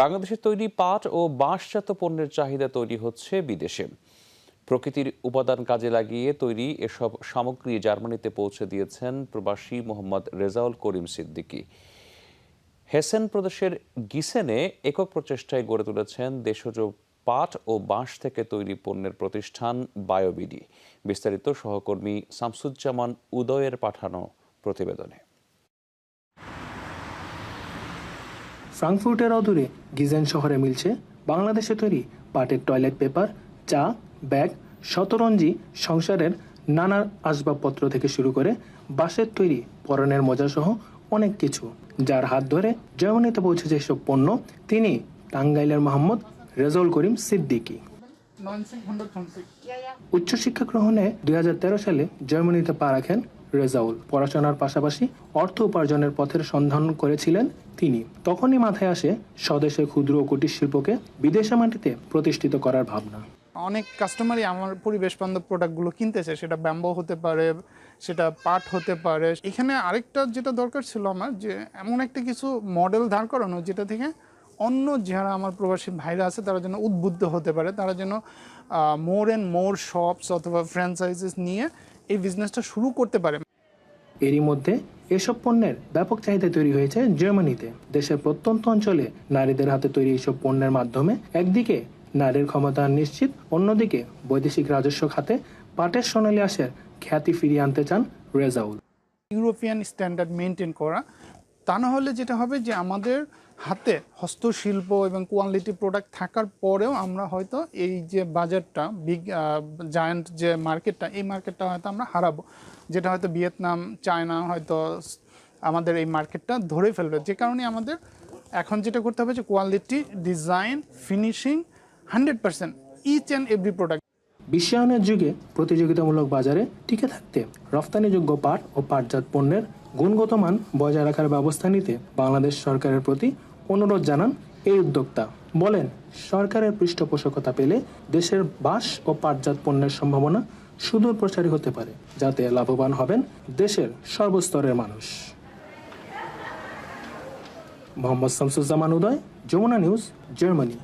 বাংলাদেশের তৈরি পাট ও বাঁশজাত পণ্যের চাহিদা তৈরি হচ্ছে বিদেশে। প্রকৃতির উপাদান কাজে লাগিয়ে তৈরি এসব সামগ্রী জার্মানিতে পৌঁছে দিয়েছেন প্রবাসী মোহাম্মদ রেজাউল করিম সিদ্দিকী। হেসেন প্রদেশের গিসেনে একক প্রচেষ্টায় গড়ে তুলেছেন দেশজ পাট ও বাঁশ থেকে তৈরি পণ্যের প্রতিষ্ঠান বায়োবিডি। বিস্তারিত সহকর্মী শামসুজ্জামান উদয়ের পাঠানো প্রতিবেদনে। ফ্রাঙ্কফুর্টের অদূরে গিজেন শহরে মিলছে বাংলাদেশে তৈরি পাটের টয়লেট পেপার চা ব্যাগ শতরঞ্জি সংসারের নানা আসবাবপত্র থেকে শুরু করে বাঁশের তৈরি পরনের মজা সহ অনেক কিছু। যার হাত ধরে জার্মানিতে পৌঁছেছে এসব পণ্য তিনি টাঙ্গাইলের মোহাম্মদ রেজাউল করিম সিদ্দিকী। 90, 120. উচ্চশিক্ষা গ্রহণে দুই হাজার তেরো সালে জার্মানিতে পা রাখেন রেজাউল। পড়াশোনার পাশাপাশি অর্থ উপার্জনের পথের সন্ধান করেছিলেন তিনি। তখনই মাথায় আসে স্বদেশে ক্ষুদ্র ও কুটির শিল্পকে বিদেশে মাটিতে প্রতিষ্ঠিত করার ভাবনা। অনেক কাস্টমারই আমার পরিবেশ বান্ধব প্রোডাক্টগুলো কিনতেছে। সেটা ব্যাম্বো হতে পারে, সেটা পাট হতে পারে। এখানে আরেকটা যেটা দরকার ছিল আমার, যে এমন একটা কিছু মডেল দাঁড় করানো, যেটা থেকে অন্য যারা আমার প্রবাসী ভাইরা আছে, তারা যেন উদ্বুদ্ধ হতে পারে, তারা যেন মোর অ্যান্ড মোর শপস অথবা ফ্র্যাঞ্চাইজিস নিয়ে এই বিজনেসটা শুরু করতে পারে। এরই মধ্যে এসব পণ্যের ব্যাপক চাহিদা তৈরি হয়েছে জার্মানিতে। দেশের প্রত্যন্ত অঞ্চলে নারীদের হাতে তৈরি এইসব পণ্যের মাধ্যমে একদিকে নারীর ক্ষমতা নিশ্চিত অন্যদিকে বৈদেশিক রাজস্ব খাতে পাটের সোনালী আসের খ্যাতি ফিরিয়ে আনতে চান রেজাউল। ইউরোপিয়ান স্ট্যান্ডার্ড মেনটেন করা তা না হলে যেটা হবে যে আমাদের হাতে হস্তশিল্প এবং কোয়ালিটি প্রোডাক্ট থাকার পরেও আমরা হয়তো এই যে বাজারটা বিগ জায়ান্ট যে মার্কেটটা এই মার্কেটটা হয়তো আমরা হারাবো। যেটা হয়তো ভিয়েতনাম, চায়না হয়তো আমাদের এই মার্কেটটা ধরে ফেলবে। যে কারণে আমাদের এখন যেটা করতে হবে যে quality design finishing hundred percent each and every product বিশ্বায়নের যুগে প্রতিযোগিতামূলক বাজারে টিকে থাকতে রফতানিযোগ্য পাট ও পাটজাত পণ্যের গুণগত মান বজায় রাখার ব্যবস্থা নিতে বাংলাদেশ সরকারের প্রতি অনুরোধ জানান এই উদ্যোক্তা। বলেন, সরকারের পৃষ্ঠপোষকতা পেলে দেশের বাঁশ ও পাটজাত পণ্যের সম্ভাবনা সুদূর প্রসারী হতে পারে, যাতে লাভবান হবেন দেশের সর্বস্তরের মানুষ। Mohammad Shamsuzzaman Uday, Jamuna news, Germany.